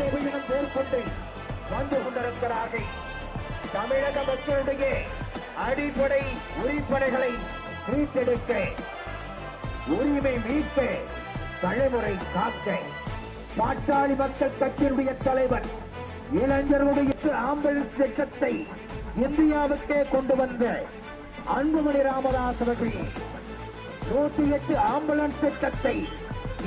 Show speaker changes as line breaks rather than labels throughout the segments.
நடைபெறும் மேற்கொண்டு வந்து கொண்டிருக்கிறார்கள். தமிழக மக்களுடைய அடிப்படை உரிப்படைகளை மீட்டெடுக்க உரிமை மீட்க தலைமுறை காக்க பாட்டாளி மக்கள் கட்சியினுடைய தலைவர் இளைஞர்களுடைய ஆம்புலன்ஸ் திட்டத்தை இந்தியாவுக்கே கொண்டு வந்த அன்புமணி ராமதாஸ் அவர்கள் நூத்தி எட்டு ஆம்புலன்ஸ் திட்டத்தை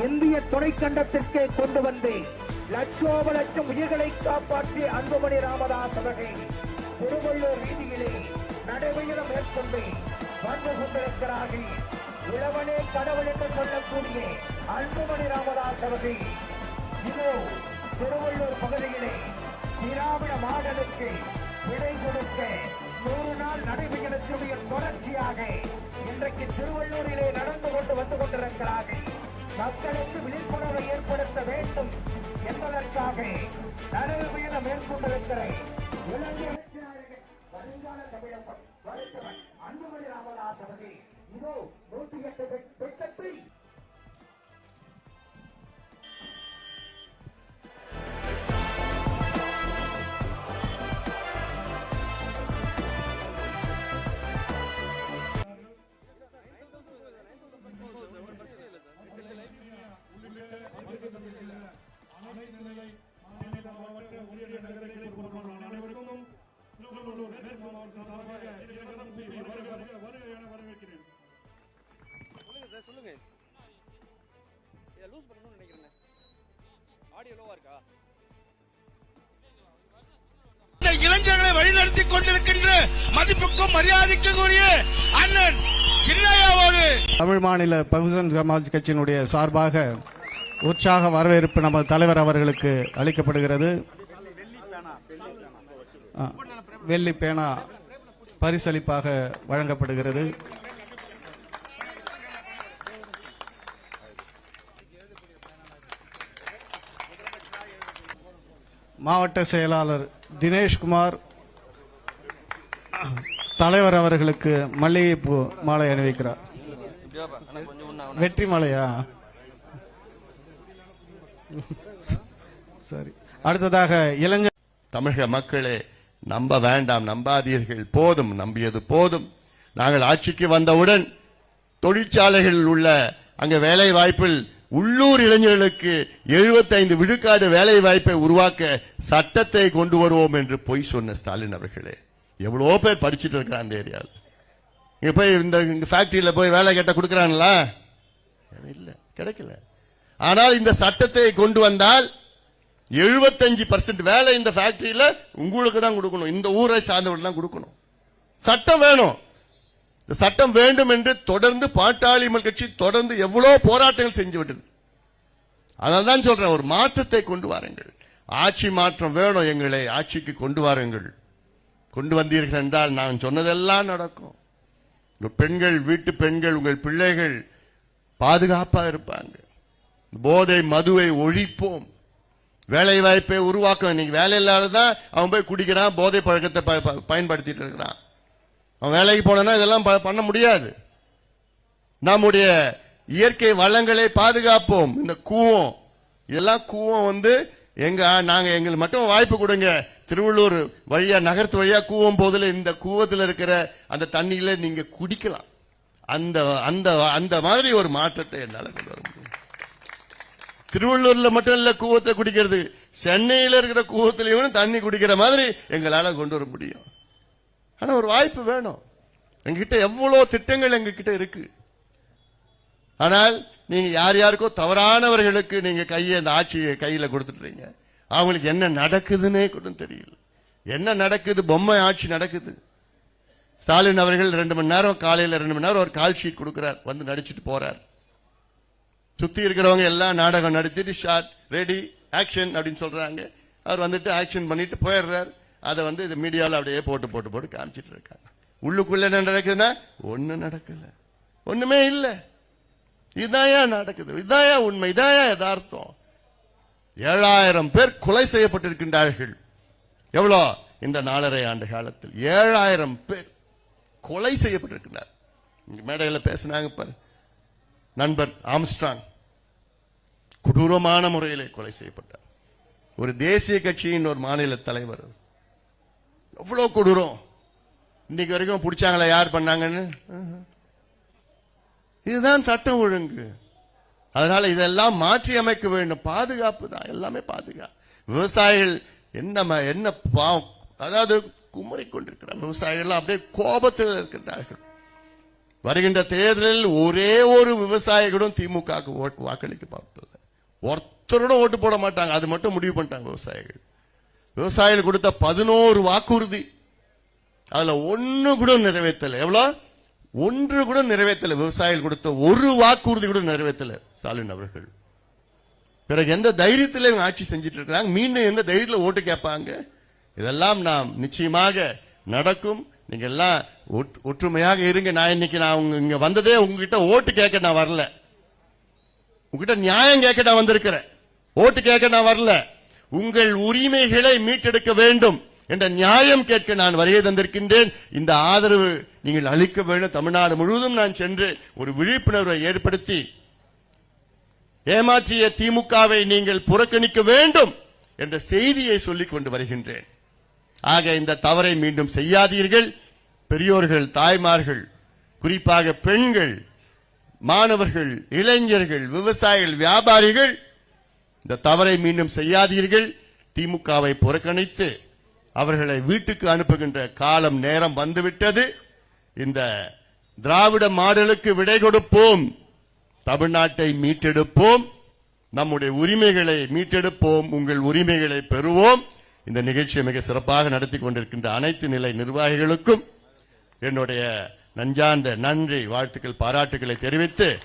இந்திய துணைக்கண்டத்திற்கே கொண்டு வந்தேன் லட்சோப லட்சம் உயிர்களை காப்பாற்றிய அன்புமணி ராமதாஸ் அவர்கள் திருவள்ளூர் வீதியிலே நடைபெறும் மேற்கொண்டு வந்து கொண்டிருக்கிறார்கள் இளவனே கடவுள் என்று சொல்லக்கூடிய அன்புமணி ராமதாஸ் அவர்கள் இதோ திருவள்ளூர் பகுதியிலே திராவிட மாடலுக்கு விடை கொடுக்க நூறு நாள் நடைபெறக்கூடிய தொடர்ச்சியாக இன்றைக்கு திருவள்ளூரிலே நடந்து கொண்டு வந்து கொண்டிருக்கிறார்கள். மக்களுக்கு விழிப்புணர்வை ஏற்படுத்த வேண்டும் என்பதற்காக நடைபெற மேற்கொண்டிருக்கிற இளைஞர் வருங்கால தமிழகம் வருத்தவன் அன்புமணி ராமதாஸ் அவர்கள். இதோ நூத்தி எட்டு திட்டத்தை
கொண்டிருக்கின்ற மதிப்புக்கும் மரியாதைக்கும் உரிய அண்ணன் சின்னையாவோடு
தமிழ் மாநில பகுஜன் சமாஜ் கட்சியினுடைய சார்பாக உற்சாக வரவேற்பு நமது தலைவர் அவர்களுக்கு அளிக்கப்படுகிறது. வெள்ளி பேனா பரிசளிப்பாக வழங்கப்படுகிறது. மாவட்ட செயலாளர் தினேஷ்குமார் தலைவர் அவர்களுக்கு மல்லிகைப்பூ மாலை அணிவிக்கிறார். வெற்றி மாலையா? சரி. அடுத்ததாக இளைஞர்
தமிழக மக்களே நம்ப வேண்டாம் நம்பாதீர்கள். போதும் நம்பியது போதும். நாங்கள் ஆட்சிக்கு வந்தவுடன் தொழிற்சாலைகளில் உள்ள அங்கே வேலை வாய்ப்பில் உள்ளூர் இளைஞர்களுக்கு 75 விழுக்காடு வேலை வாய்ப்பை உருவாக்க சட்டத்தை கொண்டு வருவோம் என்று பொய் சொன்ன ஸ்டாலின் அவர்களே. எவ்வளவோ பேர் படிச்சுட்டு இருக்கிறான் அந்த ஏரியாவில். இங்கே போய் இந்த இங்க ஃபேக்ட்ரியில் போய் வேலை கேட்டால் கொடுக்குறாங்களா இல்லை கிடைக்கல. ஆனால் இந்த சட்டத்தை கொண்டு வந்தால் 75% பர்சன்ட் வேலை இந்த ஃபேக்டரியில் உங்களுக்கு தான் கொடுக்கணும். இந்த ஊரை சார்ந்தவர்கள் தான் கொடுக்கணும். சட்டம் வேணும். இந்த சட்டம் வேண்டும் என்று தொடர்ந்து பாட்டாளி கட்சி தொடர்ந்து எவ்வளோ போராட்டங்கள் செஞ்சு விட்டது. அதனால தான் சொல்றேன் ஒரு மாற்றத்தை கொண்டு வாருங்கள். ஆட்சி மாற்றம் வேணும் எங்களை ஆட்சிக்கு கொண்டு வாருங்கள். கொண்டு வந்தீர்கள் என்றால் நான் சொன்னதெல்லாம் நடக்கும். பெண்கள் வீட்டு பெண்கள் உங்கள் பிள்ளைகள் பாதுகாப்பாக இருப்பாங்க. போதை மதுவை ஒழிப்போம். வேலை வாய்ப்பை உருவாக்கும். இன்னைக்கு வேலை இல்லாததான் அவன் போய் குடிக்கிறான் போதை பழக்கத்தை ப- ப- பயன்படுத்திட்டு இருக்கிறான். அவன் வேலைக்கு போனா இதெல்லாம் ப- பண்ண முடியாது. நம்முடைய இயற்கை வளங்களை பாதுகாப்போம். இந்த கூவம் இதெல்லாம் கூவம் வந்து எங்க நாங்க எங்களுக்கு மட்டும் வாய்ப்பு கொடுங்க. திருவள்ளூர் வழியா நகரத்து வழியா கூவம் போதுல இந்த கூவத்துல இருக்கிற அந்த தண்ணியில நீங்க குடிக்கலாம். அந்த அந்த அந்த மாதிரி ஒரு மாற்றத்தை என்னால கொண்டு வர முடியும். திருவள்ளூர்ல மட்டும் இல்ல கூவத்தை குடிக்கிறது. சென்னையில இருக்கிற கூவத்திலையும் தண்ணி குடிக்கிற மாதிரி எங்களால கொண்டு வர முடியும். ஆனா ஒரு வாய்ப்பு வேணும். எங்ககிட்ட எவ்வளவு திட்டங்கள் எங்ககிட்ட இருக்கு. ஆனால் நீங்க யார் யாருக்கோ தவறானவர்களுக்கு நீங்க கையை இந்த ஆட்சியை கையில கொடுத்துட்றீங்க அவங்களுக்கு என்ன நடக்குதுன்னே கூட தெரியல. என்ன நடக்குது? பொம்மை ஆட்சி நடக்குது. ஸ்டாலின் அவர்கள் ரெண்டு மணி நேரம் காலையில ரெண்டு மணி நேரம் ஒரு கால் ஷீட் கொடுக்கிறார். வந்து நடிச்சிட்டு போறார். சுத்தி இருக்கிறவங்க எல்லாம் நாடகம் நடத்திட்டு ஷார்ட் ரெடி ஆக்ஷன் அப்படின்னு சொல்றாங்க. அவர் வந்துட்டு ஆக்ஷன் பண்ணிட்டு போயிடுறாரு. அதை வந்து இது மீடியாவில் அப்படியே போட்டு போட்டு போட்டு காமிச்சிட்டு இருக்காங்க. உள்ளுக்குள்ள என்ன நடக்குதுன்னா ஒன்றும் நடக்கல. ஒண்ணுமே இல்லை. இதாயா நடக்குது இதாயா உண்மை இதாயா யதார்த்தம். ஏழாயிரம் பேர் கொலை செய்யப்பட்டிருக்கின்றார்கள். எவ்வளோ? இந்த நாலரை ஆண்டு காலத்தில். ஏழாயிரம் பேர் கொலை செய்யப்பட்டிருக்கிறார் இங்க மேடையில் பேசினாங்க பாரு. நண்பர் ஆம்ஸ்ட்ராங் கொடூரமான முறையிலே கொலை செய்யப்பட்டார். ஒரு தேசிய கட்சியின் ஒரு மாநில தலைவர் எவ்வளோ கொடூரம். இன்னைக்கு வரைக்கும் பிடிச்சாங்களா யார் பண்ணாங்கன்னு? இதுதான் சட்டம் ஒழுங்கு. அதனால இதெல்லாம் மாற்றி அமைக்க வேண்டும். பாதுகாப்பு தான் எல்லாமே பாதுகாப்பு. விவசாயிகள் என்ன என்ன பாவம் அதாவது குமரி கொண்டிருக்கிறார் விவசாயிகள் அப்படியே கோபத்தில் இருக்கின்றார்கள். வருகின்ற தேர்தலில் ஒரே ஒரு விவசாயிகளும் திமுக வாக்களிக்க பார்ப்பதில்லை. ஒருத்தரோட ஓட்டு போட மாட்டாங்க. அது மட்டும் முடிவு பண்ணிட்டாங்க விவசாயிகள். விவசாயிகள் கொடுத்த பதினோரு வாக்குறுதி. அதுல ஒண்ணு கூட நிறைவேற்றலை. எவ்வளோ ஒன்று கூட நிறைவேற்றல. விவசாயிகள் கொடுத்த ஒரு வாக்குறுதி கூட நிறைவேற்றல ஸ்டாலின் அவர்கள். பிறகு எந்த தைரியத்தில் இவங்க ஆட்சி செஞ்சுட்டு இருக்காங்க மீண்டும் எந்த தைரியத்தில் ஓட்டு கேட்பாங்க? இதெல்லாம் நாம் நிச்சயமாக நடக்கும். நீங்க எல்லாம் ஒற்று- ஒற்றுமையாக இருங்க. நான் இன்னைக்கு நான் உங்க இங்க வந்ததே உங்ககிட்ட ஓட்டு கேட்க நான் வரல. உங்ககிட்ட நியாயம் கேட்க நான் வந்திருக்கிறேன். ஓட்டு கேட்க நான் வரல. உங்கள் உரிமைகளை மீட்டெடுக்க வேண்டும் என்ற நியாயம் கேட்க நான் வருகை தந்திருக்கின்றேன். இந்த ஆதரவு நீங்கள் அளிக்க வேண்டும் தமிழ்நாடு முழுவதும் நான் சென்று ஒரு விழிப்புணர்வை ஏற்படுத்தி ஏமாற்றிய திமுகவை நீங்கள் புறக்கணிக்க வேண்டும் என்ற செய்தியை சொல்லிக் கொண்டு வருகின்றேன். ஆக இந்த தவறை மீண்டும் செய்யாதீர்கள். பெரியோர்கள் தாய்மார்கள் குறிப்பாக பெண்கள் மாணவர்கள் இளைஞர்கள் விவசாயிகள் வியாபாரிகள் இந்த தவறை மீண்டும் செய்யாதீர்கள். திமுகவை புறக்கணித்து அவர்களை வீட்டுக்கு அனுப்புகின்ற காலம் நேரம் வந்துவிட்டது. இந்த திராவிட மாடலுக்கு விடை கொடுப்போம். தமிழ்நாட்டை மீட்டெடுப்போம். நம்முடைய உரிமைகளை மீட்டெடுப்போம். உங்கள் உரிமைகளை பெறுவோம். இந்த நிகழ்ச்சியை மிக சிறப்பாக நடத்தி கொண்டிருக்கின்ற அனைத்து நிலை நிர்வாகிகளுக்கும் என்னுடைய நஞ்சார்ந்த நன்றி வாழ்த்துக்கள் பாராட்டுகளை தெரிவித்து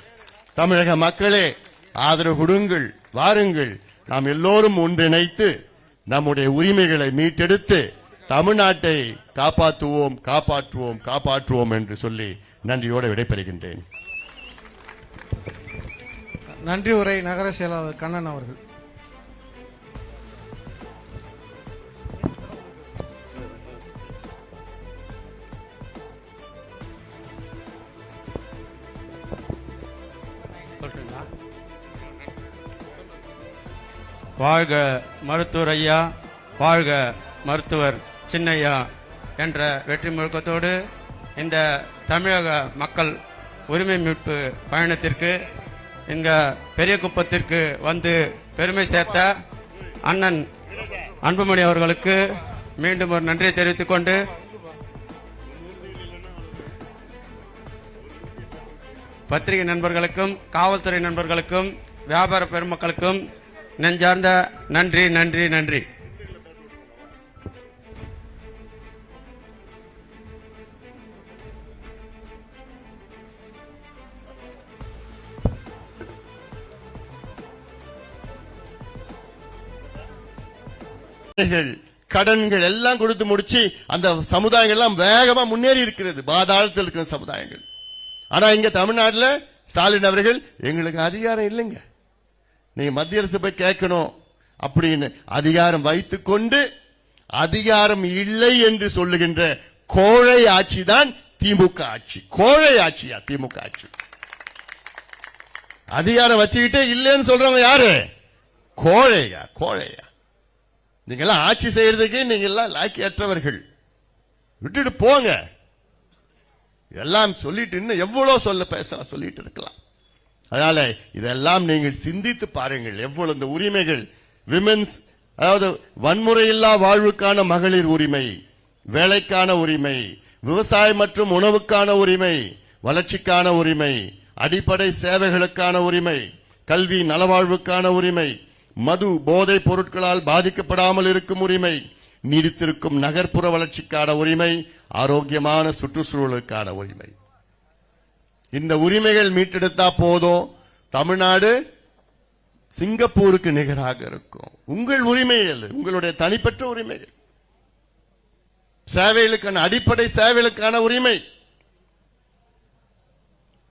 தமிழக மக்களே ஆதரவு கொடுங்கள் வாருங்கள். நாம் எல்லோரும் ஒன்றிணைத்து நம்முடைய உரிமைகளை மீட்டெடுத்து தமிழ்நாட்டை காப்பாற்றுவோம் காப்பாற்றுவோம் காப்பாற்றுவோம் என்று சொல்லி நன்றியோடு விடைபெறுகின்றேன்.
நன்றி உரை நகர செயலாளர் கண்ணன் அவர்கள்.
வாழ்க மருத்துவர் ஐயா வாழ்க மருத்துவர் சின்னையா என்ற வெற்றி முழக்கத்தோடு இந்த தமிழக மக்கள் உரிமை மீட்பு பயணத்திற்கு இங்க பெரிய குப்பத்திற்கு வந்து பெருமை சேர்த்த அண்ணன் அன்புமணி அவர்களுக்கு மீண்டும் ஒரு நன்றியை தெரிவித்துக் கொண்டு பத்திரிகை நண்பர்களுக்கும் காவல்துறை நண்பர்களுக்கும் வியாபார பெருமக்களுக்கும் நெஞ்சார்ந்த நன்றி நன்றி நன்றி.
கடன்கள், கடன்கள் எல்லாம் கொடுத்து முடிச்சு அந்த சமுதாயங்கள் எல்லாம் வேகமா முன்னேறி இருக்கிறது. பாதாளத்தில் இருக்கிற சமுதாயங்கள். ஆனா இங்க தமிழ்நாட்டுல ஸ்டாலின் அவர்கள் எங்களுக்கு அதிகாரம் இல்லைங்க. நீங்க மத்திய அரசு போய் கேட்கணும் அப்படின்னு அதிகாரம் வைத்துக் கொண்டு அதிகாரம் இல்லை என்று சொல்லுகின்ற கோழை ஆட்சி தான் திமுக ஆட்சி. கோழை ஆட்சியா திமுக ஆட்சி? அதிகாரம் வச்சுக்கிட்டே இல்லைன்னு சொல்றவங்க யாரு? கோழையா கோழையா. நீங்க எல்லாம் ஆட்சி செய்யறதுக்கு நீங்க எல்லாம் லாக்கியற்றவர்கள். விட்டுட்டு போங்க. எல்லாம் சொல்லிட்டு இன்னும் எவ்வளவு சொல்ல பேச சொல்லிட்டு இருக்கலாம். அதனால இதெல்லாம் நீங்கள் சிந்தித்து பாருங்கள். எவ்வளவு இந்த உரிமைகள். விமென்ஸ் அதாவது வன்முறையில்லா வாழ்வுக்கான மகளிர் உரிமை வேலைக்கான உரிமை விவசாயம் மற்றும் உணவுக்கான உரிமை வளர்ச்சிக்கான உரிமை அடிப்படை சேவைகளுக்கான உரிமை கல்வி நலவாழ்வுக்கான உரிமை மது போதைப் பொருட்களால் பாதிக்கப்படாமல் இருக்கும் உரிமை நீடித்திருக்கும் நகர்ப்புற வளர்ச்சிக்கான உரிமை ஆரோக்கியமான சுற்றுச்சூழலுக்கான உரிமை. இந்த உரிமைகள் மீட்டெடுத்தா போதும். தமிழ்நாடு சிங்கப்பூருக்கு நிகராக இருக்கும். உங்கள் உரிமைகள் உங்களுடைய தனிப்பட்ட உரிமைகள் சேவைகளுக்கான அடிப்படை சேவைகளுக்கான உரிமை.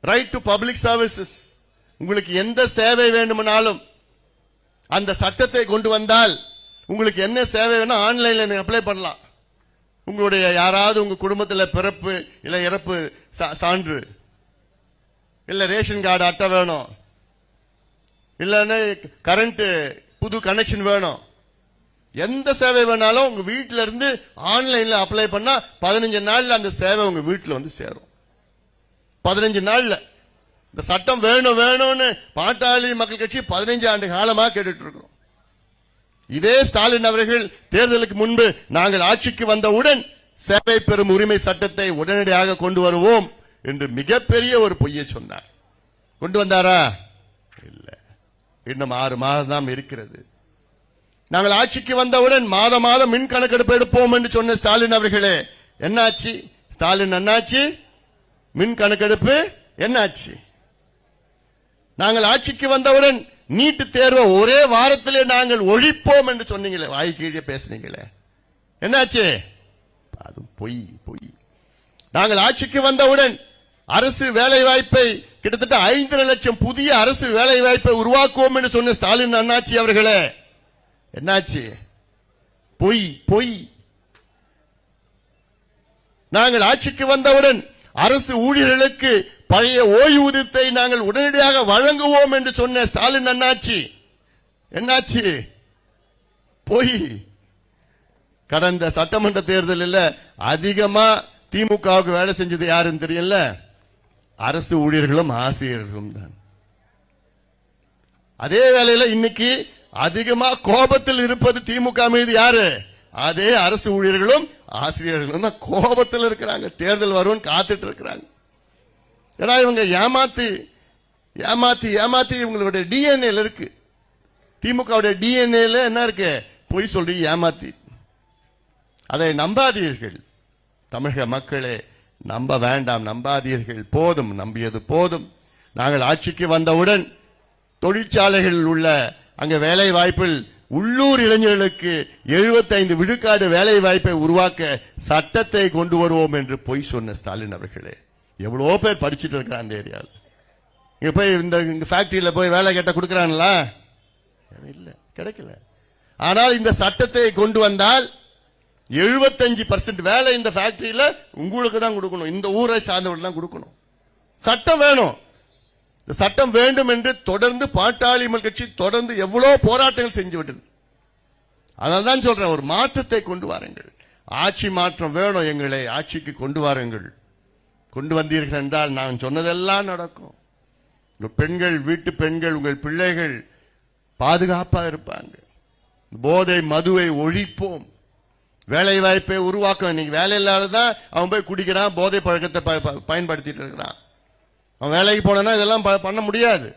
ரைட் டு பப்ளிக் சர்வீசஸ் உங்களுக்கு எந்த சேவை வேண்டுமானாலும் அந்த சட்டத்தை கொண்டு வந்தால் உங்களுக்கு என்ன சேவை வேணும் ஆன்லைன்ல நீங்க அப்ளை பண்ணலாம். உங்களுடைய யாராவது உங்க குடும்பத்தில் பிறப்பு இல்ல இறப்பு சான்று. இல்ல ரேஷன் கார்டு அட்டை வேணும். இல்லைன்னா கரண்ட் புது கனெக்ஷன் வேணும். எந்த சேவை வேணாலும் உங்க வீட்டில இருந்து ஆன்லைன்ல அப்ளை பண்ணா பதினஞ்சு நாள்ல அந்த சேவை உங்க வீட்டில் வந்து சேரும். பதினஞ்சு நாள்ல. இந்த சட்டம் வேணும் வேணும்னு பாட்டாளி மக்கள் கட்சி பதினைஞ்சு ஆண்டு காலமாக கேட்டுட்டு இருக்கிறோம் இதே ஸ்டாலின் அவர்கள் தேர்தலுக்கு முன்பு நாங்கள் ஆட்சிக்கு வந்தவுடன் சேவை பெறும் உரிமை சட்டத்தை உடனடியாக கொண்டு வருவோம் என்று மிகப்பெரிய ஒரு பொய்யை சொன்னார். கொண்டு வந்தாரா? இல்லை. இன்னும் ஆறு மாதம் தான் இருக்கிறது. நாங்கள் ஆட்சிக்கு வந்தவுடன் மாதம் மாதம் மின் கணக்கெடுப்பு எடுப்போம் என்று சொன்ன ஸ்டாலின் அவர்களே என்னாச்சு? ஸ்டாலின் என்னாச்சு? மின் கணக்கெடுப்பு என்னாச்சு? நாங்கள் ஆட்சிக்கு வந்தவுடன் நீட்டு தேர்வை ஒரே வாரத்திலே நாங்கள் ஒழிப்போம் என்று சொன்னீங்களே வாய் கீழே பேசுனீங்களே. என்னாச்சு? அது பொய் பொய். நாங்கள் ஆட்சிக்கு வந்தவுடன் அரசு வேலை வாய்ப்பை கிட்டத்தட்ட ஐந்து லட்சம் புதிய அரசு வேலை வாய்ப்பை உருவாக்குவோம் என்று சொன்ன ஸ்டாலின் அண்ணாச்சி அவர்களே என்னாச்சு? பொய் பொய். நாங்கள் ஆட்சிக்கு வந்தவுடன் அரசு ஊழியர்களுக்கு பழைய ஓய்வூதியத்தை நாங்கள் உடனடியாக வழங்குவோம் என்று சொன்ன ஸ்டாலின் அண்ணாச்சி. என்னாச்சு? போய் கடந்த சட்டமன்ற தேர்தலில் அதிகமா திமுகவுக்கு வேலை செஞ்சது யாருன்னு தெரியல அரசு ஊழியர்களும் ஆசிரியர்களும் தான். அதே வேலையில் இன்னைக்கு அதிகமா கோபத்தில் இருப்பது திமுக மீது யாரு? அதே அரசு ஊழியர்களும் ஆசிரியர்களும் தான் கோபத்தில் இருக்கிறாங்க. தேர்தல் வரும்னு காத்துட்டு இருக்கிறாங்க. ஏன்னா இவங்க ஏமாத்தி ஏமாத்தி ஏமாத்தி இவங்களுடைய டிஎன்ஏல இருக்கு. திமுகவுடைய டிஎன்ஏல என்ன இருக்கு? பொய் சொல்லி ஏமாத்தி. அதை நம்பாதீர்கள். தமிழக மக்களே நம்ப வேண்டாம் நம்பாதீர்கள். போதும் நம்பியது போதும். நாங்கள் ஆட்சிக்கு வந்தவுடன் தொழிற்சாலைகளில் உள்ள அங்கே வேலை வாய்ப்பில் உள்ளூர் இளைஞர்களுக்கு 75 விழுக்காடு வேலை வாய்ப்பை உருவாக்க சட்டத்தை கொண்டு வருவோம் என்று பொய் சொன்ன ஸ்டாலின் அவர்களே. எவ்வளோ பேர் படிச்சுட்டு இருக்கிறான் அந்த ஏரியாவில். இங்கே போய் இந்த இங்க ஃபேக்ட்ரியில் போய் வேலை கேட்ட கொடுக்குறான்ல? இல்லை கிடைக்கல. ஆனால் இந்த சட்டத்தை கொண்டு வந்தால் 75% பர்சன்ட் வேலை இந்த ஃபேக்டரியில் உங்களுக்கு தான் கொடுக்கணும். இந்த ஊரை சார்ந்தவர்கள் தான் கொடுக்கணும். சட்டம் வேணும். இந்த சட்டம் வேண்டும் என்று தொடர்ந்து பாட்டாளி கட்சி தொடர்ந்து எவ்வளோ போராட்டங்கள் செஞ்சு விட்டது. அதனால தான் சொல்றேன் ஒரு மாற்றத்தை கொண்டு வாருங்கள். ஆட்சி மாற்றம் வேணும் எங்களை ஆட்சிக்கு கொண்டு வாருங்கள். கொண்டு வந்தீர்கள் என்றால் நான் சொன்னதெல்லாம் நடக்கும். உங்கள் பெண்கள் வீட்டு பெண்கள் உங்கள் பிள்ளைகள் பாதுகாப்பாக இருப்பாங்க. போதை மதுவை ஒழிப்போம். வேலை வாய்ப்பை உருவாக்கும் இன்னைக்கு வேலை இல்லாததான் அவன் போய் குடிக்கிறான் போதை பழக்கத்தை ப- ப- பயன்படுத்திட்டு இருக்கிறான். அவன் வேலைக்கு போனா இதெல்லாம் ப- பண்ண முடியாது.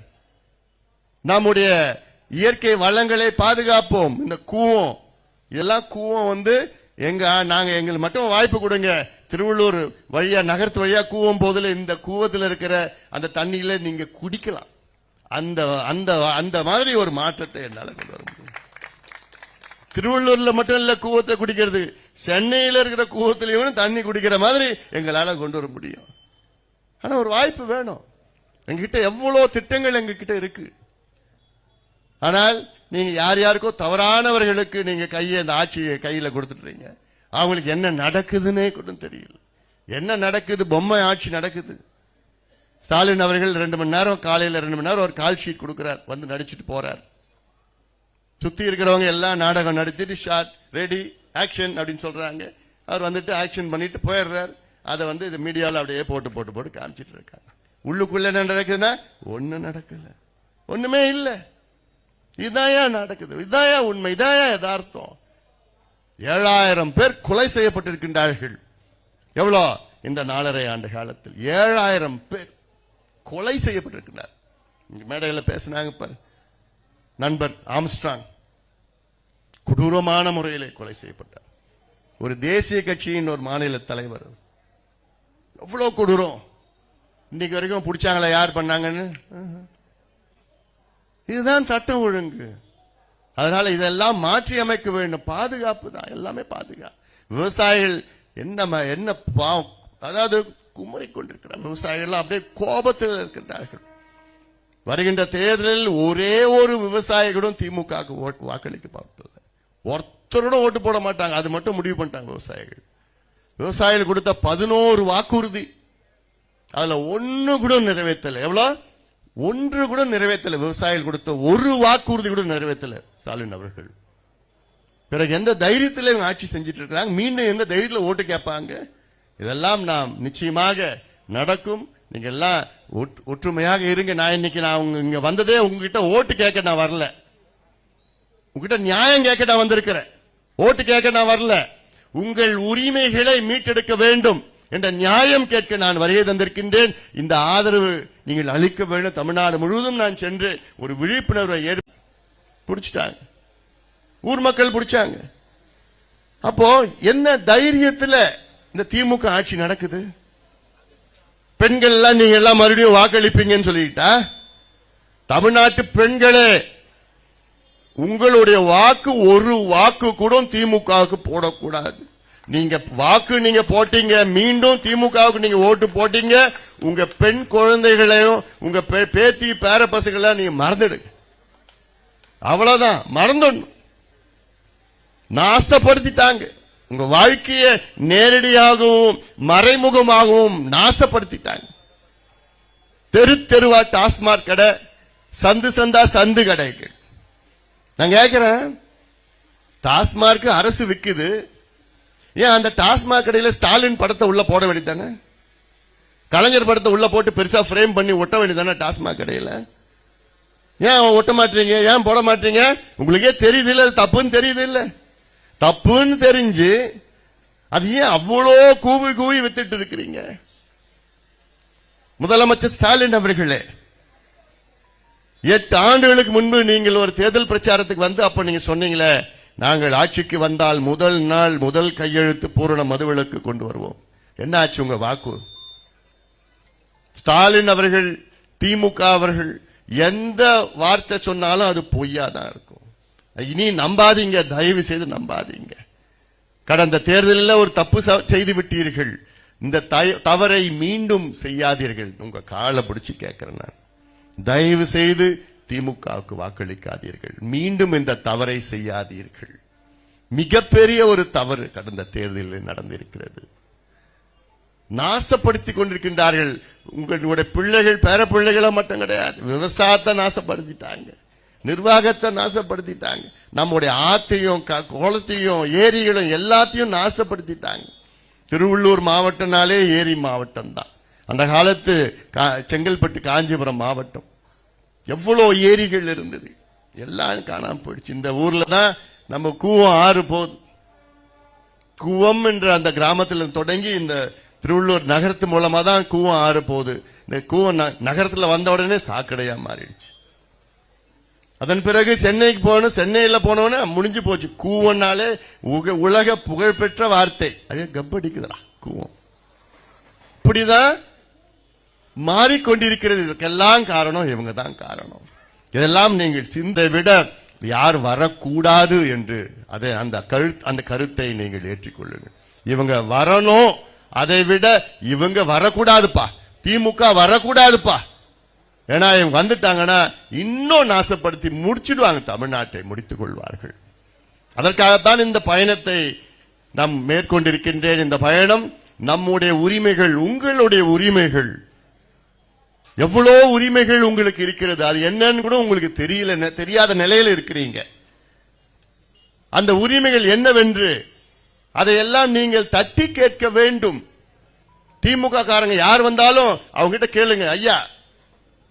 நம்முடைய இயற்கை வளங்களை பாதுகாப்போம். இந்த கூவம் இதெல்லாம் கூவம் வந்து எங்க நாங்க எங்களுக்கு மட்டும் வாய்ப்பு கொடுங்க. திருவள்ளூர் வழியா நகரத்து வழியா கூவம் போதுல இந்த கூவத்துல இருக்கிற அந்த தண்ணியில நீங்க குடிக்கலாம். அந்த அந்த அந்த மாதிரி ஒரு மாற்றத்தை என்னால கொண்டு வர முடியும். திருவள்ளூர்ல மட்டும் இல்ல கூவத்தை குடிக்கிறது. சென்னையில இருக்கிற கூவத்திலையும் தண்ணி குடிக்கிற மாதிரி எங்களால கொண்டு வர முடியும். ஆனா ஒரு வாய்ப்பு வேணும். எங்ககிட்ட எவ்வளவு திட்டங்கள் எங்ககிட்ட இருக்கு. ஆனால் நீங்க யார் யாருக்கோ தவறானவர்களுக்கு நீங்க கையை அந்த ஆட்சியை கையில கொடுத்துட்டீங்க அவங்களுக்கு என்ன நடக்குதுன்னே கூட தெரியல. என்ன நடக்குது? பொம்மை ஆட்சி நடக்குது. ஸ்டாலின் அவர்கள் ரெண்டு மணி நேரம் காலையில ரெண்டு மணி நேரம் ஒரு கால் ஷீட் கொடுக்கிறார். வந்து நடிச்சிட்டு போறார். சுத்தி இருக்கிறவங்க எல்லாம் நாடகம் நடத்திட்டு ஷார்ட் ரெடி ஆக்ஷன் அப்படின்னு சொல்றாங்க. அவர் வந்துட்டு ஆக்ஷன் பண்ணிட்டு போயிடுறார். அதை வந்து இது மீடியாவில் அப்படியே போட்டு போட்டு போட்டு காமிச்சிட்டு இருக்காங்க. உள்ளுக்குள்ள என்ன நடக்குதுன்னா ஒன்றும் நடக்கல. ஒண்ணுமே இல்லை. இதாயா நடக்குது. இதாயா உண்மை. இதாயா யதார்த்தம். ஏழாயிரம் பேர் கொலை செய்யப்பட்டிருக்கின்றார்கள். எவ்வளோ? இந்த நாலரை ஆண்டு காலத்தில். ஏழாயிரம் பேர் கொலை செய்யப்பட்டிருக்கிறார் மேடையில் பேசினாங்க பாரு. நண்பர் ஆம்ஸ்ட்ராங் கொடூரமான முறையிலே கொலை செய்யப்பட்டார். ஒரு தேசிய கட்சியின் ஒரு மாநில தலைவர். எவ்வளோ கொடூரம். இன்னைக்கு வரைக்கும் பிடிச்சாங்களா? யார் பண்ணாங்கன்னு? இதுதான் சட்டம் ஒழுங்கு. அதனால இதெல்லாம் மாற்றி அமைக்க வேண்டும். பாதுகாப்பு தான் எல்லாமே பாதுகாப்பு விவசாயிகள் என்ன என்ன பாவம் அதாவது குமரி கொண்டிருக்கிறார் விவசாயிகள் அப்படியே கோபத்தில் இருக்கின்றார்கள். வருகின்ற தேர்தலில் ஒரே ஒரு விவசாயிகளும் திமுக வாக்களிக்க பார்ப்பதில்லை ஒருத்தரோட ஓட்டு போட மாட்டாங்க. அது மட்டும் முடிவு பண்ணிட்டாங்க விவசாயிகள். விவசாயிகள் கொடுத்த பதினோரு வாக்குறுதி. அதுல ஒன்னு கூட நிறைவேற்றல. எவ்வளவு? ஒன்று கூட நிறைவேற்றல. விவசாயிகள் கொடுத்த ஒரு வாக்குறுதி கூட நிறைவேற்றல. ஸ்டாலின் அவர்கள். பிறகு எந்த தைரியத்தில் இவங்க ஆட்சி செஞ்சிட்டு இருக்கிறாங்க மீண்டும் எந்த தைரியத்தில் ஓட்டு கேட்பாங்க? இதெல்லாம் நாம் நிச்சயமாக நடக்கும். நீங்க எல்லாம் ஒற்று- ஒற்றுமையாக இருங்க. நான் இன்னைக்கு நான் உங்க இங்க வந்ததே உங்ககிட்ட ஓட்டு கேட்க நான் வரல. உங்ககிட்ட நியாயம் கேட்க நான் வந்திருக்கிறேன். ஓட்டு கேட்க நான் வரல. உங்கள் உரிமைகளை மீட்டெடுக்க வேண்டும் என்ற நியாயம் கேட்க நான் வருகை தந்திருக்கின்றேன். இந்த ஆதரவு நீங்கள் அழிக்க வேண்டும் தமிழ்நாடு முழுவதும் நான் சென்று ஒரு விழிப்புணர்வை ஏற் பிடிச்சிட்டாங்க. ஊர் மக்கள் பிடிச்சாங்க. அப்போ என்ன தைரியத்துல இந்த திமுக ஆட்சி நடக்குது? பெண்கள் எல்லாம் நீங்க எல்லாம் மறுபடியும் வாக்களிப்பீங்கன்னு சொல்லிட்டா? தமிழ்நாட்டு பெண்களே உங்களுடைய வாக்கு ஒரு வாக்கு கூட திமுகவுக்கு போடக்கூடாது. நீங்க வாக்கு நீங்க போட்டீங்க மீண்டும் திமுகவுக்கு நீங்க ஓட்டு போட்டீங்க உங்க பெண் குழந்தைகளையும் உங்க பே- பேத்தி பேர பசங்களை நீங்க மறந்துடுங்க. அவ்வளவுதான். மறந்துடணும். நாசப்படுத்திட்டாங்க உங்க வாழ்க்கைய நேரடியாகவும் மறைமுகமாகவும் நாசப்படுத்திட்டாங்க தெரு தெருவா டாஸ்மாக் கடை சந்து சந்தா சந்து கடைகள். நான் கேட்கிறேன் டாஸ்மார்க் அரசு விக்குது. ஏன் அந்த டாஸ்மாக் கடையில ஸ்டாலின் படத்தை உள்ள போட வேண்டியதானே கலைஞர் படத்தை உள்ள போட்டு பெருசா ஃப்ரேம் பண்ணி ஒட்ட வேண்டியதானே டாஸ்மாக் கடையில? ஏன் அவன் ஒட்ட மாட்டீங்க? ஏன் போட மாட்டீங்க? உங்களுக்கே தெரியுது இல்ல தப்புன்னு தெரியுது இல்ல தப்புன்னு தெரிஞ்சு அது ஏன் அவ்வளோ கூவி கூவி வித்துட்டு இருக்கிறீங்க? முதலமைச்சர் ஸ்டாலின் அவர்களே எட்டு ஆண்டுகளுக்கு முன்பு நீங்கள் ஒரு தேர்தல் பிரச்சாரத்துக்கு வந்து அப்ப நீங்க சொன்னீங்களே நாங்கள் ஆட்சிக்கு வந்தால் முதல் நாள் முதல் கையெழுத்து பூரண மதுவிலக்கு கொண்டு வருவோம். என்ன ஆச்சு உங்க வாக்கு? ஸ்டாலின் அவர்கள் திமுக அவர்கள் எந்த வார்த்தை சொன்னாலும் அது பொய்யா தான் இருக்கும். இனி நம்பாதீங்க தயவு செய்து நம்பாதீங்க. கடந்த தேர்தலில் ஒரு தப்பு ச- செய்து விட்டீர்கள். இந்த தய- தவறை மீண்டும் செய்யாதீர்கள். உங்க காலை பிடிச்சு கேட்கிறேன் நான். தயவு செய்து திமுகவுக்கு வாக்களிக்காதீர்கள். மீண்டும் இந்த தவறை செய்யாதீர்கள். மிகப்பெரிய ஒரு தவறு கடந்த தேர்தலில் நடந்திருக்கிறது. நாசப்படுத்தி கொண்டிருக்கின்றார்கள் உங்களுடைய பிள்ளைகள் பேர பிள்ளைகளை மட்டும் கிடையாது. விவசாயத்தை நாசப்படுத்திட்டாங்க. நிர்வாகத்தை நாசப்படுத்திட்டாங்க. நம்முடைய ஆத்தையும் க- குளத்தையும் ஏரிகளும் எல்லாத்தையும் நாசப்படுத்திட்டாங்க. திருவள்ளூர் மாவட்டம்னாலே ஏரி மாவட்டம் தான் அந்த காலத்து கா- செங்கல்பட்டு காஞ்சிபுரம் மாவட்டம். எவ்வளோ ஏரிகள் இருந்தது. எல்லாம் காணாம போயிடுச்சு. இந்த ஊர்ல தான் நம்ம கூவம் ஆறு போகுது. கூவம் என்ற அந்த கிராமத்தில் தொடங்கி இந்த திருவள்ளூர் நகரத்து மூலமாக தான் கூவம் ஆறு போகுது. இந்த கூவம் ந- வந்த உடனே சாக்கடையாக மாறிடுச்சு. அதன் பிறகு சென்னைக்கு போகணும் சென்னையில் போனோன்னு முடிஞ்சு போச்சு. கூவம்னாலே உக- உலக புகழ்பெற்ற வார்த்தை. அது கப்படிக்குதுடா கூவம். இப்படிதான் மாறிக்கொண்டிருக்கிறது. இதுக்கெல்லாம் காரணம் இவங்க தான் காரணம். இதெல்லாம் நீங்கள் சிந்தை விட யார் வரக்கூடாது என்று அதை அந்த கரு அந்த கருத்தை நீங்கள் ஏற்றிக்கொள்ளுங்கள். இவங்க வரணும் அதை விட இவங்க வரக்கூடாதுப்பா. திமுக வரக்கூடாதுப்பா. ஏன்னா இவங்க வந்துட்டாங்கன்னா இன்னும் நாசப்படுத்தி முடிச்சிடுவாங்க தமிழ்நாட்டை முடித்துக் கொள்வார்கள். அதற்காகத்தான் இந்த பயணத்தை நாம் மேற்கொண்டிருக்கின்றேன். இந்த பயணம் நம்முடைய உரிமைகள் உங்களுடைய உரிமைகள். எவ்வளோ உரிமைகள் உங்களுக்கு இருக்கிறது? அது என்னன்னு கூட உங்களுக்கு தெரியல தெரியாத நிலையில இருக்கிறீங்க. அந்த உரிமைகள் என்னவென்று அதையெல்லாம் நீங்கள் தட்டி கேட்க வேண்டும். திமுக காரங்க யார் வந்தாலும் அவங்க கிட்ட கேளுங்க ஐயா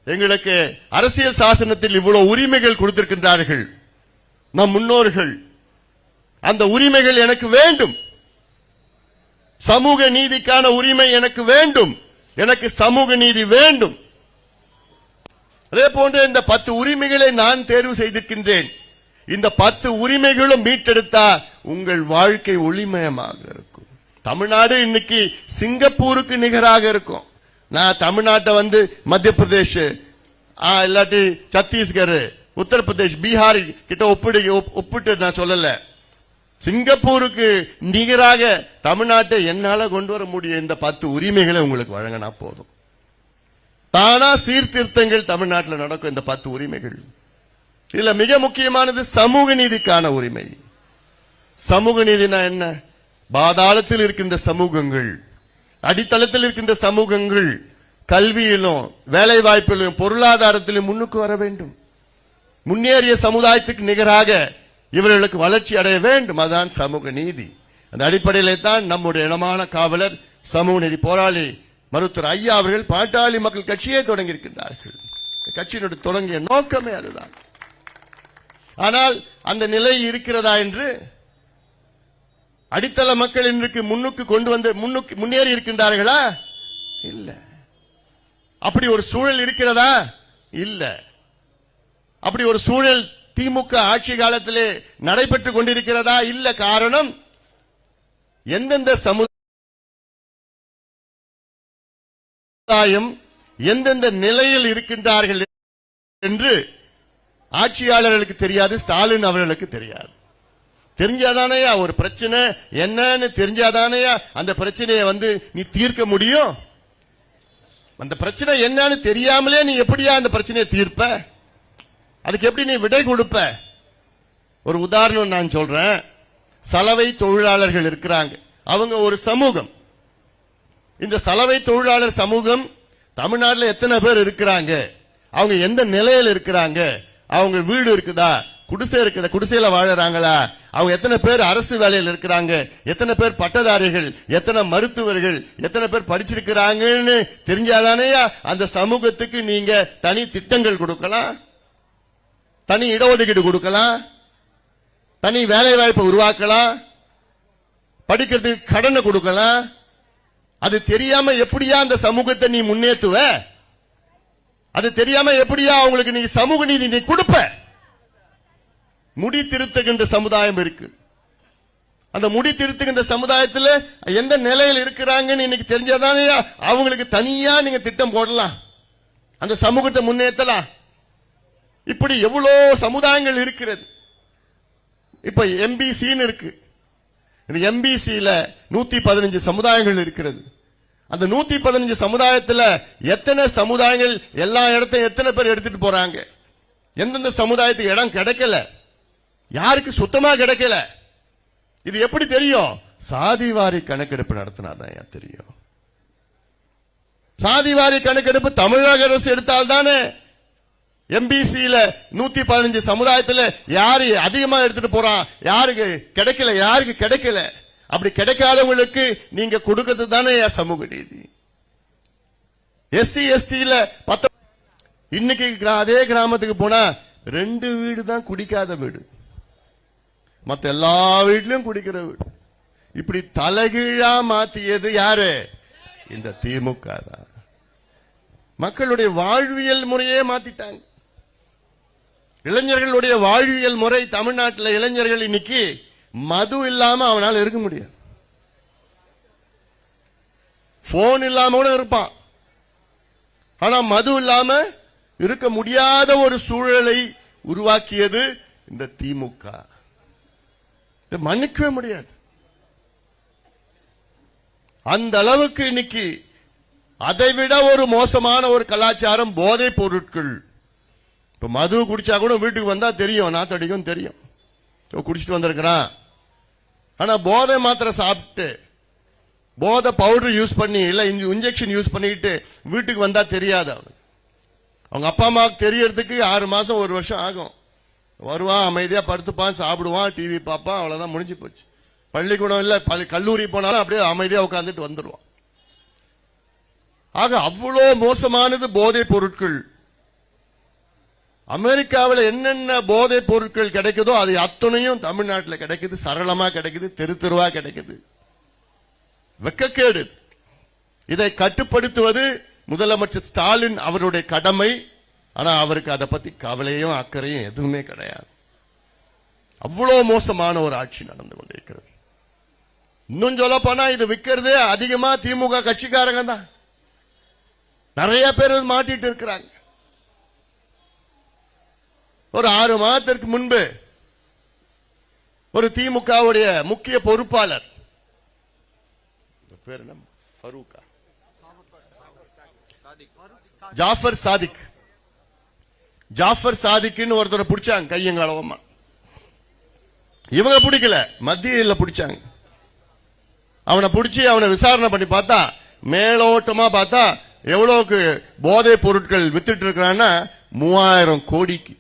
எங்களுக்கு அரசியல் சாசனத்தில் இவ்வளவு உரிமைகள் கொடுத்திருக்கின்றார்கள். நம் முன்னோர்கள் அந்த உரிமைகள் எனக்கு வேண்டும். சமூக நீதிக்கான உரிமை எனக்கு வேண்டும். எனக்கு சமூக நீதி வேண்டும். அதே போன்று இந்த பத்து உரிமைகளை நான் தேர்வு செய்திருக்கின்றேன். இந்த பத்து உரிமைகளும் மீட்டெடுத்தா உங்கள் வாழ்க்கை ஒளிமயமாக இருக்கும். தமிழ்நாடு இன்னைக்கு சிங்கப்பூருக்கு நிகராக இருக்கும். நான் தமிழ்நாட்டை வந்து மத்திய பிரதேஷ் இல்லாட்டி சத்தீஸ்கர் உத்தரப்பிரதேஷ் பீகார் கிட்ட ஒப்பிடு ஒப்பிட்டு நான் சொல்லல. சிங்கப்பூருக்கு நிகராக தமிழ்நாட்டை என்னால கொண்டு வர முடியும் இந்த பத்து உரிமைகளை உங்களுக்கு வழங்கினா போதும். தானா சீர்திருத்தங்கள் தமிழ்நாட்டில் நடக்கும் இந்த பத்து உரிமைகள். இதுல மிக முக்கியமானது சமூக நீதிக்கான உரிமை. சமூக நீதினா என்ன? பாதாளத்தில் இருக்கின்ற சமூகங்கள் அடித்தளத்தில் இருக்கின்ற சமூகங்கள் கல்வியிலும் வேலை வாய்ப்பிலும் பொருளாதாரத்திலும் முன்னுக்கு வர வேண்டும். முன்னேறிய சமுதாயத்துக்கு நிகராக இவர்களுக்கு வளர்ச்சி அடைய வேண்டும். அதுதான் சமூக நீதி. அந்த அடிப்படையிலே தான் நம்முடைய இனமான காவலர் சமூக நீதி போராளி மருத்துவர் ஐயா அவர்கள் பாட்டாளி மக்கள் கட்சியே தொடங்கியிருக்கின்றார்கள். கட்சியினுடைய தொடங்கிய நோக்கமே அதுதான். ஆனால் அந்த நிலை இருக்கிறதா என்று அடித்தள மக்கள் இன்றைக்கு முன்னுக்கு கொண்டு வந்து முன்னுக்கு முன்னேறி இருக்கின்றார்களா? இல்ல. அப்படி ஒரு சூழல் இருக்கிறதா? இல்ல. அப்படி ஒரு சூழல் திமுக ஆட்சி காலத்திலே நடைபெற்றுக் கொண்டிருக்கிறதா? இல்ல. காரணம் எந்தெந்த சமுதாயம் எந்தெந்த நிலையில் இருக்கின்றார்கள் என்று ஆட்சியாளர்களுக்கு தெரியாது ஸ்டாலின் அவர்களுக்கு தெரியாது. தெரிஞ்சாதானையா ஒரு பிரச்சனை? என்னன்னு தெரிஞ்சாதானையா அந்த பிரச்சனையை வந்து நீ தீர்க்க முடியும்? அந்த பிரச்சனை என்னன்னு தெரியாமலே நீ எப்படியா அந்த பிரச்சனையை தீர்ப்ப? அதுக்கு எப்படி நீ விடை கொடுப்ப? ஒரு உதாரணம் நான் சொல்றேன். சலவை தொழிலாளர்கள் இருக்கிறாங்க. அவங்க ஒரு சமூகம். இந்த சலவை தொழிலாளர் சமூகம் தமிழ்நாட்டில் எத்தனை பேர் இருக்கிறாங்க? அவங்க எந்த நிலையில் இருக்கிறாங்க? அவங்க வீடு இருக்குதா? குடிசை இருக்குதா? குடிசையில வாழறாங்களா? அவங்க எத்தனை பேர் அரசு வேலையில் இருக்கிறாங்க? எத்தனை பேர் பட்டதாரிகள்? எத்தனை மருத்துவர்கள்? எத்தனை பேர் படிச்சிருக்கிறாங்கன்னு தெரிஞ்சாதானேயா அந்த சமூகத்துக்கு நீங்க தனி திட்டங்கள் கொடுக்கலாம். தனி இடஒதுக்கீடு கொடுக்கலாம். தனி வேலை வாய்ப்பை உருவாக்கலாம். படிக்கிறதுக்கு கடனை கொடுக்கலாம். அது தெரியாம எப்படியா அந்த சமூகத்தை நீ முன்னேற்றுவ? அது தெரியாம எப்படியா அவங்களுக்கு நீ சமூக நீதி நீ கொடுப்ப? முடி திருத்துகின்ற சமுதாயம் இருக்கு. அந்த முடி திருத்துகின்ற சமுதாயத்தில் எந்த நிலையில் இருக்கிறாங்கன்னு இன்னைக்கு தெரிஞ்சாதானே அவங்களுக்கு தனியா நீங்க திட்டம் போடலாம். அந்த சமூகத்தை முன்னேற்றலாம் இப்படி எவ்வளோ சமுதாயங்கள் இருக்கிறது. இப்ப எம்பிசின்னு இருக்கு. இந்த எம்பிசியில நூத்தி பதினஞ்சு சமுதாயங்கள் இருக்கிறது. அந்த நூத்தி பதினஞ்சு சமுதாயத்துல எத்தனை சமுதாயங்கள் எல்லா இடத்தையும் எத்தனை பேர் எடுத்துட்டு போறாங்க? எந்தெந்த சமுதாயத்துக்கு இடம் கிடைக்கல? யாருக்கு சுத்தமா கிடைக்கல? இது எப்படி தெரியும்? சாதிவாரி கணக்கெடுப்பு நடத்தினாதான் தெரியும்? சாதிவாரி கணக்கெடுப்பு தமிழக அரசு எடுத்தால் தானே எம்பிசியில நூத்தி பதினஞ்சு சமுதாயத்துல யாரு அதிகமா எடுத்துட்டு போறான்? யாருக்கு கிடைக்கல? யாருக்கு கிடைக்கல? அப்படி கிடைக்காதவங்களுக்கு நீங்க கொடுக்கிறது தானே சமூக நீதி. எஸ்சி எஸ்டியில பத்த இன்னைக்கு கிரா- அதே கிராமத்துக்கு போனா ரெண்டு வீடு தான் குடிக்காத வீடு. மத்த எல்லா வீட்லயும் குடிக்கிற வீடு. இப்படி தலைகீழா மாத்தியது யாரு? இந்த திமுக தான். மக்களுடைய வாழ்வியல் முறையே மாத்திட்டாங்க. இளைஞர்களுடைய வாழ்வியல் முறை தமிழ்நாட்டில் இளைஞர்கள் இன்னைக்கு மது இல்லாம அவனால இருக்க முடியாது. போன் இல்லாம கூட இருப்பான். ஆனா மது இல்லாம இருக்க முடியாத ஒரு சூழலை உருவாக்கியது இந்த திமுக. இதை மன்னிக்கவே முடியாது. அந்த அளவுக்கு இன்னைக்கு அதைவிட ஒரு மோசமான ஒரு கலாச்சாரம் போதை பொருட்கள். இப்ப மது குடிச்சா கூட வீட்டுக்கு வந்தா தெரியும் நாத்தடிக்கும் தெரியும். குடிச்சிட்டு வந்திருக்கிறான். ஆனா போதை மாத்திரை சாப்பிட்டு போதை பவுடர் யூஸ் பண்ணி இல்ல இன்ஜெக்ஷன் யூஸ் பண்ணிட்டு வீட்டுக்கு வந்தா தெரியாது அவனுக்கு. அவங்க அப்பா அம்மாவுக்கு தெரியறதுக்கு ஆறு மாசம் ஒரு வருஷம் ஆகும். வருவான் அமைதியா படுத்துப்பான் சாப்பிடுவான் டிவி பார்ப்பான் அவ்வளவுதான் முடிஞ்சு போச்சு. பள்ளிக்கூடம் இல்ல கல்லூரி போனாலும் அப்படியே அமைதியா உட்காந்துட்டு வந்துடுவான் ஆக அவ்வளோ மோசமானது போதைப் பொருட்கள். அமெரிக்காவில் என்னென்ன போதைப் பொருட்கள் கிடைக்குதோ அது அத்தனையும் தமிழ்நாட்டில் கிடைக்குது சரளமா கிடைக்குது தெரு தெருவா கிடைக்குது. வெக்கக்கேடு. இதை கட்டுப்படுத்துவது முதலமைச்சர் ஸ்டாலின் அவருடைய கடமை. ஆனா அவருக்கு அதை பத்தி கவலையும் அக்கறையும் எதுவுமே கிடையாது. அவ்வளோ மோசமான ஒரு ஆட்சி நடந்து கொண்டிருக்கிறது. இன்னும் சொல்ல போனா இது விற்கிறதே அதிகமா திமுக கட்சிக்காரங்க தான். நிறைய பேர் மாட்டிட்டு இருக்கிறாங்க. ஒரு ஆறு மாதத்திற்கு முன்பு ஒரு திமுகவுடைய முக்கிய பொறுப்பாளர். பேர் என்ன? ஃபரூக்கா ஜாஃபர் சாதிக். ஜாஃபர் சாதிக்னு ஒருத்தரை பிடிச்சாங்க கையங்களவமா இவங்க பிடிக்கல மத்தியில பிடிச்சாங்க. அவனை பிடிச்சி அவனை விசாரணை பண்ணி பார்த்தா மேலோட்டமா பார்த்தா எவ்வளவுக்கு போதை பொருட்கள் வித்துட்டு இருக்கிறான்னா மூவாயிரம் கோடிக்கு.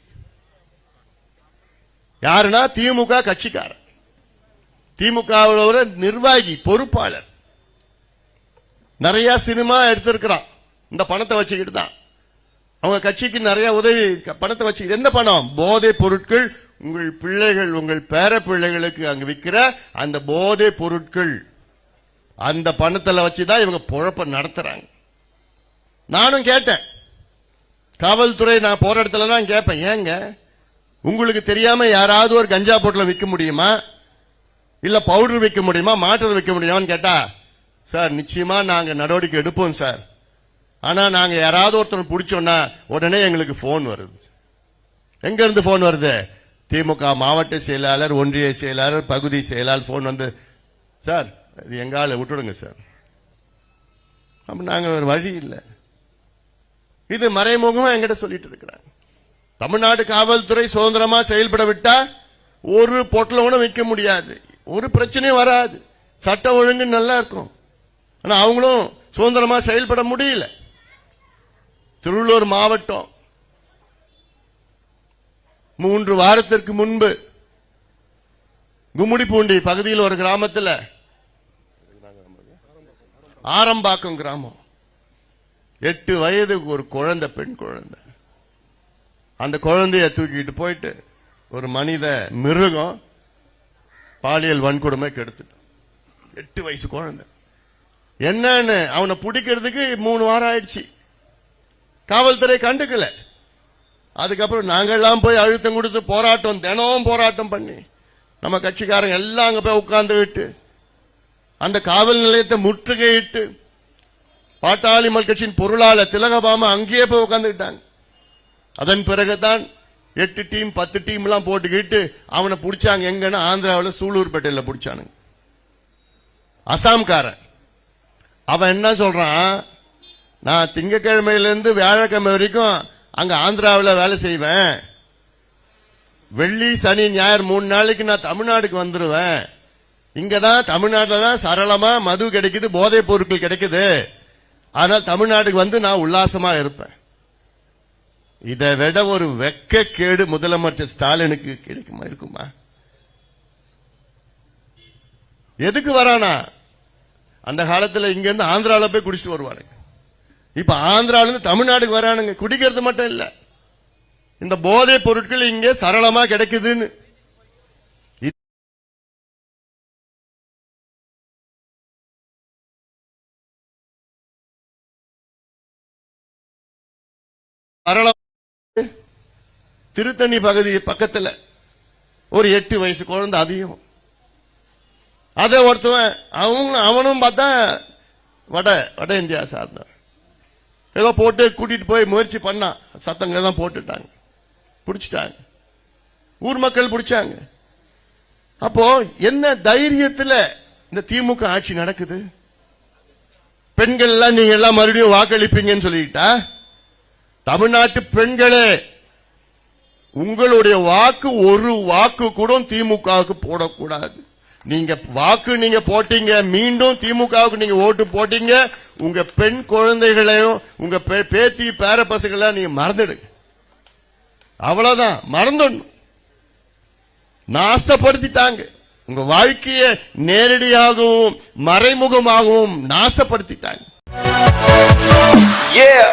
யாருன்னா திமுக கட்சிக்காரன் திமுக நிர்வாகி பொறுப்பாளர். நிறைய சினிமா எடுத்திருக்கிறான். இந்த பணத்தை வச்சுக்கிட்டு தான். அவங்க கட்சிக்கு நிறைய உதவி பணத்தை வச்சுக்கிட்டு என்ன பணம்? போதை பொருட்கள் உங்கள் பிள்ளைகள் உங்கள் பேர பிள்ளைகளுக்கு அங்க விற்கிற அந்த போதை பொருட்கள். அந்த பணத்தில் வச்சுதான் இவங்க பொழப்ப நடத்துறாங்க. நானும் கேட்டேன். காவல்துறை நான் போற இடத்துல தான் கேட்பேன். ஏங்க? உங்களுக்கு தெரியாம யாராவது ஒரு கஞ்சா பொட்டில் விற்க முடியுமா? இல்ல பவுடர் விற்க முடியுமா? மாற்று விற்க முடியுமான்னு கேட்டா சார் நிச்சயமா நாங்க நடவடிக்கை எடுப்போம் சார். ஆனா நாங்க யாராவது ஒருத்தர் பிடிச்சோம்னா உடனே எங்களுக்கு போன் வருது. எங்க இருந்து போன் வருது? திமுக மாவட்ட செயலாளர் ஒன்றிய செயலாளர் பகுதி செயலாளர் போன் வந்து சார் இது எங்க விட்டுடுங்க சார். அப்ப நாங்க ஒரு வழி இல்லை. இது மறைமுகமா எங்கிட்ட சொல்லிட்டு இருக்கிறாங்க. தமிழ்நாடு காவல்துறை சுதந்திரமா செயல்பட விட்டா ஒரு பொட்டல கூட வைக்க முடியாது. ஒரு பிரச்சனையும் வராது. சட்டம் ஒழுங்கு நல்லா இருக்கும். ஆனா அவங்களும் சுதந்திரமா செயல்பட முடியல. திருவள்ளூர் மாவட்டம். மூன்று வாரத்திற்கு முன்பு கும்முடிப்பூண்டி பகுதியில் ஒரு கிராமத்தில் ஆரம்பாக்கம் கிராமம். எட்டு வயதுக்கு ஒரு குழந்தை பெண் குழந்தை. அந்த குழந்தைய தூக்கிட்டு போயிட்டு ஒரு மனித மிருகம் பாலியல் வன்கொடுமை கெடுத்துட்டான் எட்டு வயசு குழந்தை. என்னன்னு அவனை பிடிக்கிறதுக்கு மூணு வாரம் ஆயிடுச்சு. காவல்துறை கண்டுக்கல. அதுக்கப்புறம் நாங்கெல்லாம் போய் அழுத்தம் கொடுத்து போராட்டம் தினமும் போராட்டம் பண்ணி நம்ம கட்சிக்காரங்க எல்லாம் அங்க போய் உட்கார்ந்து விட்டு அந்த காவல் நிலையத்தை முற்றுகையிட்டு பாட்டாளிமல் கட்சியின் பொருளாளர் திலகபாமா அங்கேயே போய் உட்கார்ந்துக்கிட்டாங்க. அதன் பிறகுதான் எட்டு டீம் பத்து டீம் எல்லாம் போட்டுக்கிட்டு அவனை பிடிச்சாங்க. எங்கன்னா ஆந்திராவில் சூலூர்பேட்டையில் பிடிச்சானுங்க. அசாம்காரன் அவன் என்ன சொல்றான்? நான் திங்கக்கிழமையிலேருந்து வியாழக்கிழமை வரைக்கும் அங்க ஆந்திராவில் வேலை செய்வேன். வெள்ளி சனி ஞாயிறு மூணு நாளைக்கு நான் தமிழ்நாடுக்கு வந்துடுவேன் இங்கே தான் தமிழ்நாட்டில் தான் சரளமா மது கிடைக்குது போதைப் பொருட்கள் கிடைக்குது. ஆனால் தமிழ்நாட்டுக்கு வந்து நான் உல்லாசமா இருப்பேன். இதை விட ஒரு வெக்க கேடு முதலமைச்சர் ஸ்டாலினுக்கு கிடைக்குமா இருக்குமா? எதுக்கு வரானா? அந்த காலத்துல இங்க இருந்து ஆந்திரால போய் குடிச்சிட்டு வருவானுங்க. இப்ப ஆந்திராலிருந்து தமிழ்நாடுக்கு வரானுங்க. குடிக்கிறது மட்டும் இல்ல. இந்த போதைப் பொருட்கள் இங்க சரளமா கிடைக்குதுன்னு. சரளம் திருத்தணி பகுதி பக்கத்தில் ஒரு எட்டு வயசு குழந்தை அதிகம். அதை ஒருத்தவன் அவங்க அவனும் பார்த்தா வட வட இந்தியா சார்ந்தவன் ஏதோ போட்டு கூட்டிட்டு போய் முயற்சி பண்ணான் சத்தங்க தான் போட்டுட்டாங்க. பிடிச்சிட்டாங்க. ஊர் மக்கள் பிடிச்சாங்க. அப்போ என்ன தைரியத்தில் இந்த திமுக ஆட்சி நடக்குது? பெண்கள் எல்லாம் நீங்க எல்லாம் மறுபடியும் வாக்களிப்பீங்கன்னு சொல்லிட்டா? தமிழ்நாட்டு பெண்களே உங்களுடைய வாக்கு ஒரு வாக்கு கூட திமுகவுக்கு போடக்கூடாது. நீங்க வாக்கு நீங்க போட்டீங்க மீண்டும் திமுகவுக்கு நீங்க ஓட்டு போட்டீங்க உங்க பெண் குழந்தைகளையும் உங்க பே- பேத்தி பேர பசங்களை நீங்க மறந்துடுங்க. அவ்வளவுதான் மறந்துடணும். நாசப்படுத்திட்டாங்க உங்க வாழ்க்கையை நேரடியாகவும் மறைமுகமாகவும் நாசப்படுத்திட்டாங்க
Yeah.